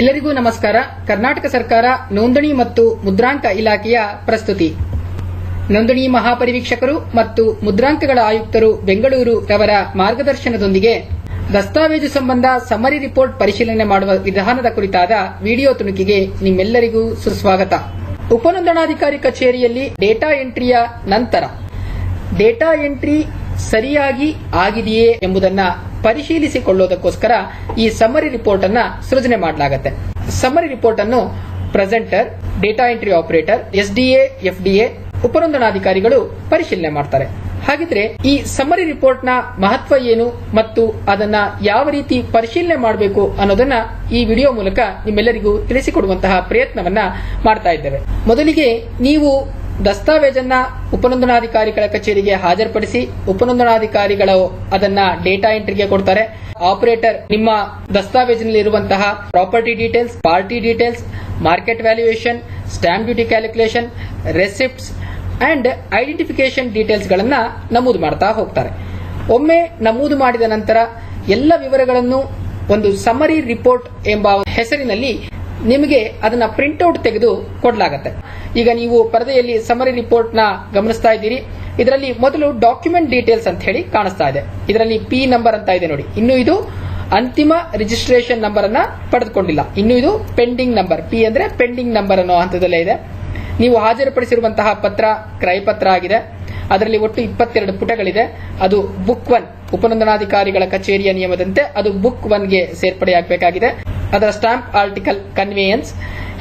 ಎಲ್ಲರಿಗೂ ನಮಸ್ಕಾರ. ಕರ್ನಾಟಕ ಸರ್ಕಾರ ನೋಂದಣಿ ಮತ್ತು ಮುದ್ರಾಂಕ ಇಲಾಖೆಯ ಪ್ರಸ್ತುತಿ. ನೋಂದಣಿ ಮಹಾಪರಿವೀಕ್ಷಕರು ಮತ್ತು ಮುದ್ರಾಂಕಗಳ ಆಯುಕ್ತರು ಬೆಂಗಳೂರು ರವರ ಮಾರ್ಗದರ್ಶನದೊಂದಿಗೆ ದಸ್ತಾವೇಜು ಸಂಬಂಧ ಸಮರಿ ರಿಪೋರ್ಟ್ ಪರಿಶೀಲನೆ ಮಾಡುವ ವಿಧಾನದ ಕುರಿತಾದ ವಿಡಿಯೋ ತುಣುಕಿಗೆ ನಿಮ್ಮೆಲ್ಲರಿಗೂ ಸುಸ್ವಾಗತ. ಉಪನೋಂದಣಾಧಿಕಾರಿ ಕಚೇರಿಯಲ್ಲಿ ಡೇಟಾ ಎಂಟ್ರಿಯ ನಂತರ. ಡೇಟಾ ಎಂಟ್ರಿ ಸರಿಯಾಗಿ ಆಗಿದೆಯೇ ಎಂಬುದನ್ನ ಪರಿಶೀಲಿಸಿಕೊಳ್ಳುವುದಕ್ಕೋಸ್ಕರ ಈ ಸಮರಿ ರಿಪೋರ್ಟ್ ಅನ್ನ ಸೃಜನೆ ಮಾಡಲಾಗುತ್ತೆ. ಸಮರಿ ರಿಪೋರ್ಟ್ ಅನ್ನು presenter data entry operator SDA FDA ಉಪನೋಂದಣಾಧಿಕಾರಿಗಳು ಪರಿಶೀಲನೆ ಮಾಡ್ತಾರೆ. ಹಾಗಿದ್ರೆ ಈ ಸಮರಿ ರಿಪೋರ್ಟ್ನ ಮಹತ್ವ ಏನು ಮತ್ತು ಅದನ್ನ ಯಾವ ರೀತಿ ಪರಿಶೀಲನೆ ಮಾಡಬೇಕು ಅನ್ನೋದನ್ನ ಈ ವಿಡಿಯೋ ಮೂಲಕ ನಿಮ್ಮೆಲ್ಲರಿಗೂ ತಿಳಿಸಿಕೊಡುವಂತಹ ಪ್ರಯತ್ನವನ್ನ ಮಾಡ್ತಾ ಇದ್ದೇವೆ. ಮೊದಲಿಗೆ ನೀವು ದಸ್ತಾವೇಜನ್ನ ಉಪನೋಂದಣಾಧಿಕಾರಿಗಳ ಕಚೇರಿಗೆ ಹಾಜರುಪಡಿಸಿ ಉಪನೋಂದಣಾಧಿಕಾರಿಗಳು ಅದನ್ನ ಡೇಟಾ ಎಂಟ್ರಿಗೆ ಕೊಡ್ತಾರೆ. ಆಪರೇಟರ್, ನಿಮ್ಮ ದಸ್ತಾವೇಜಿನಲ್ಲಿ ಇರುವಂತಹ property details, party details, market valuation stamp duty calculation, receipts and identification details ಗಳನ್ನ ನಮೂದು ಮಾಡ್ತಾ ಹೋಗ್ತಾರೆ. ಒಮ್ಮೆ ನಮೂದು ಮಾಡಿದ ನಂತರ ಎಲ್ಲ ವಿವರಗಳನ್ನು ಒಂದು ಸಮರಿ ರಿಪೋರ್ಟ್ ಎಂಬ ಹೆಸರಿನಲ್ಲಿ ನಿಮಗೆ ಅದನ್ನ ಪ್ರಿಂಟ್ಔಟ್ ತೆಗೆದು ಕೊಡಲಾಗುತ್ತೆ. ಈಗ ನೀವು ಪರದೆಯಲ್ಲಿ ಸಮರಿ ರಿಪೋರ್ಟ್ನ ಗಮನಿಸ್ತಾ ಇದ್ದೀರಿ. ಇದರಲ್ಲಿ ಮೊದಲು ಡಾಕ್ಯುಮೆಂಟ್ ಡೀಟೇಲ್ಸ್ ಅಂತ ಹೇಳಿ ಕಾಣಿಸ್ತಾ ಇದೆ. ಇದರಲ್ಲಿ ಪಿ ನಂಬರ್ ಅಂತ ಇದೆ ನೋಡಿ. ಇನ್ನು ಇದು ಅಂತಿಮ ರಿಜಿಸ್ಟ್ರೇಷನ್ ನಂಬರ್ ಅನ್ನ ಪಡೆದುಕೊಂಡಿಲ್ಲ. ಇನ್ನು ಇದು ಪೆಂಡಿಂಗ್ ನಂಬರ್ ಪಿ ಅಂದ್ರೆ ಪೆಂಡಿಂಗ್ ನಂಬರ್ ಅನ್ನೋ ಹಂತದಲ್ಲೇ ಇದೆ. ನೀವು ಹಾಜರುಪಡಿಸಿರುವಂತಹ ಪತ್ರ ಕ್ರಯಪತ್ರ ಆಗಿದೆ. ಅದರಲ್ಲಿ ಒಟ್ಟು ಇಪ್ಪತ್ತೆರಡು ಪುಟಗಳಿದೆ. ಅದು ಬುಕ್ ಒನ್ ಉಪನೋಂದಣಾಧಿಕಾರಿಗಳ ಕಚೇರಿಯ ನಿಯಮದಂತೆ ಅದು ಬುಕ್ ಒನ್ಗೆ ಸೇರ್ಪಡೆಯಾಗಬೇಕಾಗಿದೆ. ಅದರ stamp article conveyance,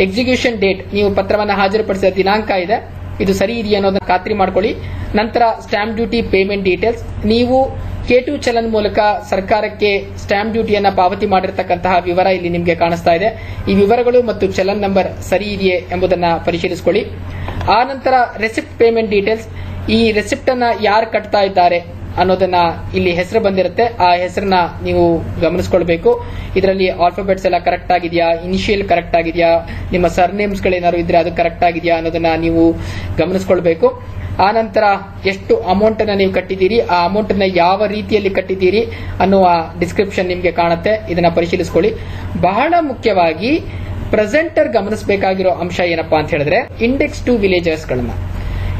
execution date, ನೀವು ಪತ್ರವನ್ನು ಹಾಜರುಪಡಿಸಿದ ದಿನಾಂಕ ಇದೆ. ಇದು ಸರಿ ಇದೆಯಾ ಅನ್ನೋದನ್ನ ಖಾತ್ರಿ ಮಾಡ್ಕೊಳ್ಳಿ. ನಂತರ ಸ್ಟಾಂಪ್ ಡ್ಯೂಟಿ ಪೇಮೆಂಟ್ ಡೀಟೇಲ್ಸ್. ನೀವು ಕೆ ಟು ಚಲನ್ ಮೂಲಕ ಸರ್ಕಾರಕ್ಕೆ ಸ್ಟಾಂಪ್ ಡ್ಯೂಟಿಯನ್ನು ಪಾವತಿ ಮಾಡಿರತಕ್ಕಂತಹ ವಿವರ ಇಲ್ಲಿ ನಿಮಗೆ ಕಾಣಿಸ್ತಾ ಇದೆ. ಈ ವಿವರಗಳು ಮತ್ತು ಚಲನ್ ನಂಬರ್ ಸರಿ ಇದೆಯೇ ಎಂಬುದನ್ನು ಪರಿಶೀಲಿಸಿಕೊಳ್ಳಿ. ಆ ನಂತರ ರೆಸಿಪ್ಟ್ ಪೇಮೆಂಟ್ ಡೀಟೇಲ್ಸ್. ಈ ರೆಸಿಪ್ಟ್ ಅನ್ನ ಯಾರು ಕಟ್ತಾ ಇದ್ದಾರೆ? ಅನ್ನೋದನ್ನ ಇಲ್ಲಿ ಹೆಸರು ಬಂದಿರುತ್ತೆ. ಆ ಹೆಸರನ್ನ ನೀವು ಗಮನಿಸ್ಕೊಳ್ಬೇಕು. ಇದರಲ್ಲಿ ಆಲ್ಫಾಬೆಟ್ಸ್ ಎಲ್ಲ ಕರೆಕ್ಟ್ ಆಗಿದೆಯಾ? ಇನಿಷಿಯಲ್ ಕರೆಕ್ಟ್ ಆಗಿದೆಯಾ? ನಿಮ್ಮ ಸರ್ನೇಮ್ಸ್ ಗಳೇನಾದ್ರು ಇದ್ರೆ ಅದು ಕರೆಕ್ಟ್ ಆಗಿದೆಯಾ ಅನ್ನೋದನ್ನ ನೀವು ಗಮನಿಸ್ಕೊಳ್ಬೇಕು. ಆ ನಂತರ ಎಷ್ಟು ಅಮೌಂಟ್ ಅನ್ನ ನೀವು ಕಟ್ಟಿದ್ದೀರಿ, ಆ ಅಮೌಂಟ್ ಅನ್ನ ಯಾವ ರೀತಿಯಲ್ಲಿ ಕಟ್ಟಿದ್ದೀರಿ ಅನ್ನುವ ಡಿಸ್ಕ್ರಿಪ್ಷನ್ ನಿಮಗೆ ಕಾಣುತ್ತೆ. ಇದನ್ನ ಪರಿಶೀಲಿಸಿಕೊಳ್ಳಿ. ಬಹಳ ಮುಖ್ಯವಾಗಿ ಪ್ರೆಸೆಂಟರ್ ಗಮನಿಸಬೇಕಾಗಿರೋ ಅಂಶ ಏನಪ್ಪಾ ಅಂತ ಹೇಳಿದ್ರೆ ಇಂಡೆಕ್ಸ್ ಟು ವಿಲೇಜರ್ಸ್ ಗಳನ್ನ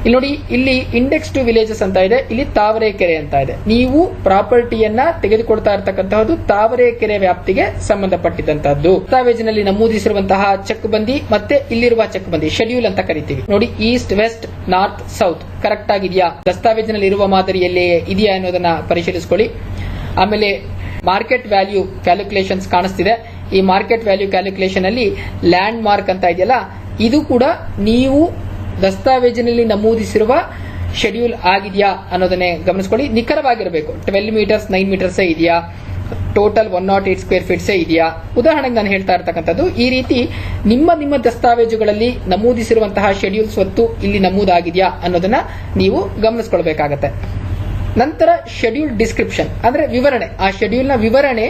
ಇಲ್ಲಿ ನೋಡಿ, ಇಲ್ಲಿ ಇಂಡೆಕ್ಸ್ ಟು ವಿಲೇಜಸ್ ಅಂತ ಇದೆ, ಇಲ್ಲಿ ತಾವರೆಕೆರೆ ಅಂತ ಇದೆ. ನೀವು ಪ್ರಾಪರ್ಟಿಯನ್ನ ತೆಗೆದುಕೊಳ್ತಾ ಇರತಕ್ಕಂತಹದ್ದು ತಾವರೆಕೆರೆ ವ್ಯಾಪ್ತಿಗೆ ಸಂಬಂಧಪಟ್ಟಿದ್ದಂತಹದ್ದು. ದಸ್ತಾವೇಜಿನಲ್ಲಿ ನಮೂದಿಸಿರುವಂತಹ ಚೆಕ್ ಬಂದಿ ಮತ್ತೆ ಇಲ್ಲಿರುವ ಚೆಕ್ ಬಂದಿ ಶೆಡ್ಯೂಲ್ ಅಂತ ಕರಿತೀವಿ. ನೋಡಿ east west north south correct ಆಗಿದೆಯಾ? ದಸ್ತಾವೇಜಿನಲ್ಲಿ ಇರುವ ಮಾದರಿಯಲ್ಲೇ ಇದೆಯಾ ಅನ್ನೋದನ್ನ ಪರಿಶೀಲಿಸಿಕೊಳ್ಳಿ. ಆಮೇಲೆ ಮಾರ್ಕೆಟ್ ವ್ಯಾಲ್ಯೂ ಕ್ಯಾಲ್ಕುಲೇಷನ್ಸ್ ಕಾಣಿಸ್ತಿದೆ. ಈ ಮಾರ್ಕೆಟ್ ವ್ಯಾಲ್ಯೂ ಕ್ಯಾಲ್ಕುಲೇಷನ್ ಅಲ್ಲಿ ಲ್ಯಾಂಡ್ ಮಾರ್ಕ್ ಅಂತ ಇದೆಯಲ್ಲ, ಇದು ಕೂಡ ನೀವು ದಸ್ತಾವೇಜಿನಲ್ಲಿ ನಮೂದಿಸಿರುವ ಶೆಡ್ಯೂಲ್ ಆಗಿದೆಯಾ ಅನ್ನೋದನ್ನೇ ಗಮನಿಸ್ಕೊಳ್ಳಿ. ನಿಖರವಾಗಿರಬೇಕು. ಟ್ವೆಲ್ ಮೀಟರ್ಸ್, ನೈನ್ ಮೀಟರ್ಸ್ ಇದೆಯಾ? Total one nought eight square feets ಇದೆಯಾ? ಉದಾಹರಣೆಗೆ ನಾನು ಹೇಳ್ತಾ ಇರ್ತಕ್ಕಂಥದ್ದು, ಈ ರೀತಿ ನಿಮ್ಮ ನಿಮ್ಮ ದಸ್ತಾವೇಜುಗಳಲ್ಲಿ ನಮೂದಿಸಿರುವಂತಹ ಶೆಡ್ಯೂಲ್ ಸ್ವತ್ತು ಇಲ್ಲಿ ನಮೂದಾಗಿದೆಯಾ ಅನ್ನೋದನ್ನ ನೀವು ಗಮನಿಸ್ಕೊಳ್ಬೇಕಾಗತ್ತೆ. ನಂತರ ಶೆಡ್ಯೂಲ್ ಡಿಸ್ಕ್ರಿಪ್ಷನ್, ಅಂದ್ರೆ ವಿವರಣೆ. ಆ ಶೆಡ್ಯೂಲ್ನ ವಿವರಣೆ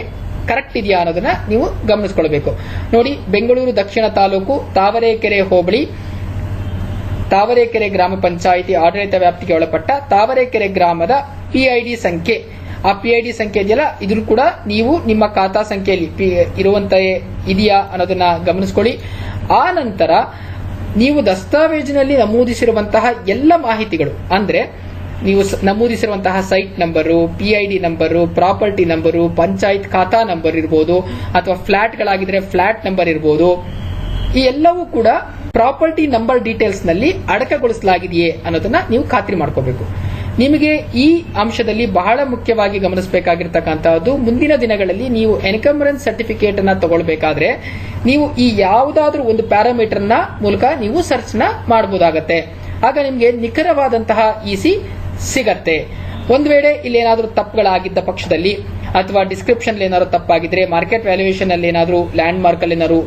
ಕರೆಕ್ಟ್ ಇದೆಯಾ ಅನ್ನೋದನ್ನ ನೀವು ಗಮನಿಸ್ಕೊಳ್ಬೇಕು. ನೋಡಿ, ಬೆಂಗಳೂರು ದಕ್ಷಿಣ ತಾಲೂಕು ತಾವರೆಕೆರೆ ಹೋಬಳಿ ತಾವರೆಕೆರೆ ಗ್ರಾಮ ಪಂಚಾಯಿತಿ ಆಡಳಿತ ವ್ಯಾಪ್ತಿಗೆ ಒಳಪಟ್ಟ ತಾವರೆಕೆರೆ ಗ್ರಾಮದ ಪಿಐಡಿ ಸಂಖ್ಯೆ. ಆ ಪಿಐಡಿ ಸಂಖ್ಯೆ ಇದೆಯಲ್ಲ ಇದ್ರೂ ಕೂಡ ನೀವು ನಿಮ್ಮ ಖಾತಾ ಸಂಖ್ಯೆಯಲ್ಲಿ ಇರುವಂತ ಇದೆಯಾ ಅನ್ನೋದನ್ನ ಗಮನಿಸಿಕೊಳ್ಳಿ. ಆ ನಂತರ ನೀವು ದಸ್ತಾವೇಜಿನಲ್ಲಿ ನಮೂದಿಸಿರುವಂತಹ ಎಲ್ಲ ಮಾಹಿತಿಗಳು, ಅಂದ್ರೆ ನೀವು ನಮೂದಿಸಿರುವಂತಹ site number PID number, property number, panchayat khata number ಇರಬಹುದು ಅಥವಾ ಫ್ಲಾಟ್ಗಳಾಗಿದ್ರೆ ಫ್ಲಾಟ್ ನಂಬರ್ ಇರಬಹುದು ಈ ಎಲ್ಲವೂ ಕೂಡ ಪ್ರಾಪರ್ಟಿ ನಂಬರ್ ಡೀಟೇಲ್ಸ್ನಲ್ಲಿ ಅಡಕಗೊಳಿಸಲಾಗಿದೆಯೇ ಅನ್ನೋದನ್ನ ನೀವು ಖಾತ್ರಿ ಮಾಡ್ಕೋಬೇಕು. ನಿಮಗೆ ಈ ಅಂಶದಲ್ಲಿ ಬಹಳ ಮುಖ್ಯವಾಗಿ ಗಮನಿಸಬೇಕಾಗಿರ್ತಕ್ಕಂತಹದ್ದು ಮುಂದಿನ ದಿನಗಳಲ್ಲಿ ನೀವು ಎನ್ಕಂಬರೆನ್ಸ್ ಸರ್ಟಿಫಿಕೇಟ್ ಅನ್ನ ತಗೊಳ್ಬೇಕಾದ್ರೆ ನೀವು ಈ ಯಾವುದಾದ್ರೂ ಒಂದು ಪ್ಯಾರಾಮೀಟರ್ನ ಮೂಲಕ ನೀವು ಸರ್ಚ್ನ ಮಾಡಬಹುದಾಗತ್ತೆ ಆಗ ನಿಮಗೆ ನಿಖರವಾದಂತಹ ಇಸಿ ಸಿಗತ್ತೆ. ಒಂದು ವೇಳೆ ಇಲ್ಲಿ ಏನಾದರೂ ತಪ್ಪುಗಳಾಗಿದ್ದ ಪಕ್ಷದಲ್ಲಿ, ಅಥವಾ ಡಿಸ್ಕ್ರಿಪ್ಷನ್ ಏನಾದರೂ ತಪ್ಪಾಗಿದ್ರೆ, ಮಾರ್ಕೆಟ್ ವ್ಯಾಲ್ಯೂಯೇಷನ್ ಅಲ್ಲಿ ಏನಾದರೂ ಲ್ಯಾಂಡ್ ಮಾರ್ಕ್ ಅಲ್ಲಿ ಏನಾದ್ರು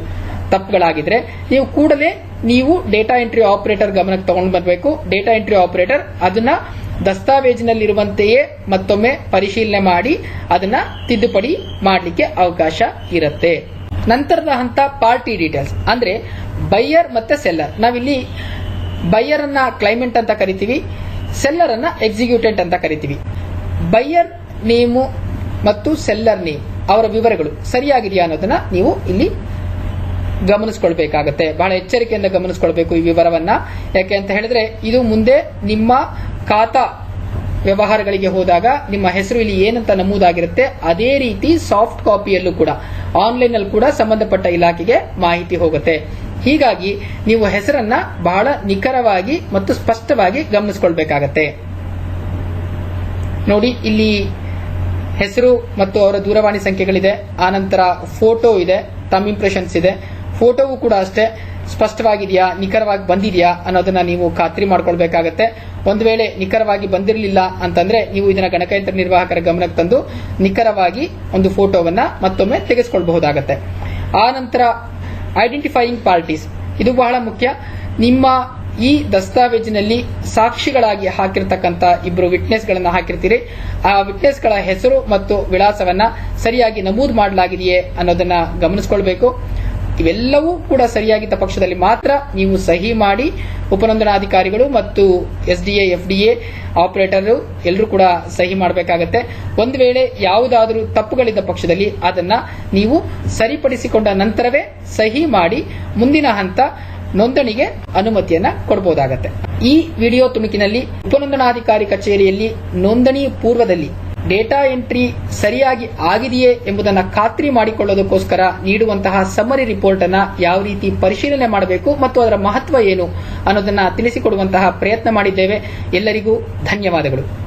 ತಪ್ಪುಗಳಾಗಿದ್ರೆ ನೀವು ಕೂಡಲೇ ನೀವು ಡೇಟಾ ಎಂಟ್ರಿ ಆಪರೇಟರ್ ಗಮನಕ್ಕೆ ತಗೊಂಡು ಬರಬೇಕು. ಡೇಟಾ ಎಂಟ್ರಿ ಆಪರೇಟರ್ ಅದನ್ನ ದಸ್ತಾವೇಜಿನಲ್ಲಿರುವಂತೆಯೇ ಮತ್ತೊಮ್ಮೆ ಪರಿಶೀಲನೆ ಮಾಡಿ, ಅದನ್ನ ತಿದ್ದುಪಡಿ ಮಾಡಲಿಕ್ಕೆ ಅವಕಾಶ ಇರುತ್ತೆ. ನಂತರದ ಹಂತ ಪಾರ್ಟಿ ಡೀಟೇಲ್ಸ್ ಅಂದ್ರೆ ಬೈಯರ್ ಮತ್ತೆ ಸೆಲ್ಲರ್ ನಾವಿಲ್ಲಿ ಬೈಯರ್ ಅನ್ನ ಕ್ಲೈಮೆಂಟ್ ಅಂತ ಕರಿತೀವಿ ಸೆಲ್ಲರ್ ಅನ್ನ ಎಕ್ಸಿಕ್ಯೂಟೆಂಟ್ ಅಂತ ಕರಿತೀವಿ. ಬೈಯರ್ ನೇಮು ಮತ್ತು ಸೆಲ್ಲರ್ ನೇಮ್ ಅವರ ವಿವರಗಳು ಸರಿಯಾಗಿದೆಯಾ ಅನ್ನೋದನ್ನ ನೀವು ಇಲ್ಲಿ ಗಮನಿಸ್ಕೊಳ್ಬೇಕಾಗತ್ತೆ. ಬಹಳ ಎಚ್ಚರಿಕೆಯಿಂದ ಗಮನಿಸ್ಕೊಳ್ಬೇಕು ಈ ವಿವರವನ್ನ. ಯಾಕೆ ಅಂತ ಹೇಳಿದ್ರೆ, ಇದು ಮುಂದೆ ನಿಮ್ಮ ಖಾತಾ ವ್ಯವಹಾರಗಳಿಗೆ ಹೋದಾಗ ನಿಮ್ಮ ಹೆಸರು ಇಲ್ಲಿ ಏನಂತ ನಮೂದಾಗಿರುತ್ತೆ. ಅದೇ ರೀತಿ ಸಾಫ್ಟ್ ಕಾಪಿಯಲ್ಲೂ ಕೂಡ ಆನ್ಲೈನ್ ಅಲ್ಲಿ ಕೂಡ ಸಂಬಂಧಪಟ್ಟ ಇಲಾಖೆಗೆ ಮಾಹಿತಿ ಹೋಗುತ್ತೆ. ಹೀಗಾಗಿ ನೀವು ಹೆಸರನ್ನ ಬಹಳ ನಿಖರವಾಗಿ ಮತ್ತು ಸ್ಪಷ್ಟವಾಗಿ ಗಮನಿಸಿಕೊಳ್ಬೇಕಾಗತ್ತೆ. ನೋಡಿ, ಇಲ್ಲಿ ಹೆಸರು ಮತ್ತು ಅವರ ದೂರವಾಣಿ ಸಂಖ್ಯೆಗಳಿದೆ. ಆನಂತರ ಫೋಟೋ ಇದೆ ತಮ್ ಇಂಪ್ರೆಷನ್ಸ್ ಇದೆ. ಫೋಟೋವು ಕೂಡ ಅಷ್ಟೇ ಸ್ಪಷ್ಟವಾಗಿದೆಯಾ, ನಿಖರವಾಗಿ ಬಂದಿದೆಯಾ ಅನ್ನೋದನ್ನ ನೀವು ಖಾತ್ರಿ ಮಾಡ್ಕೊಳ್ಬೇಕಾಗತ್ತೆ. ಒಂದು ವೇಳೆ ನಿಖರವಾಗಿ ಬಂದಿರಲಿಲ್ಲ ಅಂತಂದ್ರೆ ನೀವು ಇದನ್ನ ಗಣಕಯಂತ್ರ ನಿರ್ವಾಹಕರ ಗಮನಕ್ಕೆ ತಂದು ನಿಖರವಾಗಿ ಒಂದು ಫೋಟೋವನ್ನ ಮತ್ತೊಮ್ಮೆ ತೆಗೆಸ್ಕೊಳ್ಬಹುದಾಗತ್ತೆ. ಆ ನಂತರ ಐಡೆಂಟಿಫೈಯಿಂಗ್ ಪಾರ್ಟೀಸ್ ಇದು ಬಹಳ ಮುಖ್ಯ. ನಿಮ್ಮ ಈ ದಸ್ತಾವೇಜಿನಲ್ಲಿ ಸಾಕ್ಷಿಗಳಾಗಿ ಹಾಕಿರ್ತಕ್ಕಂಥ ಇಬ್ಬರು ವಿಟ್ನೆಸ್ಗಳನ್ನು ಹಾಕಿರ್ತೀರಿ. ಆ ವಿಟ್ನೆಸ್ಗಳ ಹೆಸರು ಮತ್ತು ವಿಳಾಸವನ್ನ ಸರಿಯಾಗಿ ನಮೂದು ಮಾಡಲಾಗಿದೆಯೇ ಅನ್ನೋದನ್ನ ಗಮನಿಸಿಕೊಳ್ಬೇಕು. ಇವೆಲ್ಲವೂ ಕೂಡ ಸರಿಯಾಗಿದ್ದ ಪಕ್ಷದಲ್ಲಿ ಮಾತ್ರ ನೀವು ಸಹಿ ಮಾಡಿ ಉಪನೋಂದಣಾಧಿಕಾರಿಗಳು ಮತ್ತು ಎಸ್ ಡಿ ಆಪರೇಟರ್ ಎಲ್ಲರೂ ಕೂಡ ಸಹಿ ಮಾಡಬೇಕಾಗತ್ತೆ. ಒಂದು ವೇಳೆ ಯಾವುದಾದರೂ ತಪ್ಪುಗಳಿದ್ದ ಪಕ್ಷದಲ್ಲಿ ಅದನ್ನ ನೀವು ಸರಿಪಡಿಸಿಕೊಂಡ ನಂತರವೇ ಸಹಿ ಮಾಡಿ ಮುಂದಿನ ಹಂತ ನೋಂದಣಿಗೆ ಅನುಮತಿಯನ್ನ ಕೊಡಬಹುದಾಗತ್ತೆ ಈ ವಿಡಿಯೋ ತುಣುಕಿನಲ್ಲಿ ಉಪನೋಂದಣಾಧಿಕಾರಿ ಕಚೇರಿಯಲ್ಲಿ ನೋಂದಣಿ ಪೂರ್ವದಲ್ಲಿ ಡೇಟಾ ಎಂಟ್ರಿ ಸರಿಯಾಗಿ ಆಗಿದೆಯೇ ಎಂಬುದನ್ನು ಖಾತ್ರಿ ಮಾಡಿಕೊಳ್ಳೋದಕ್ಕೋಸ್ಕರ ನೀಡುವಂತಹ ಸಮರಿ ರಿಪೋರ್ಟ್ ಅನ್ನು ಯಾವ ರೀತಿ ಪರಿಶೀಲನೆ ಮಾಡಬೇಕು ಮತ್ತು ಅದರ ಮಹತ್ವ ಏನು ಅನ್ನೋದನ್ನ ತಿಳಿಸಿಕೊಡುವಂತಹ ಪ್ರಯತ್ನ ಮಾಡಿದ್ದೇವೆ. ಎಲ್ಲರಿಗೂ ಧನ್ಯವಾದಗಳು.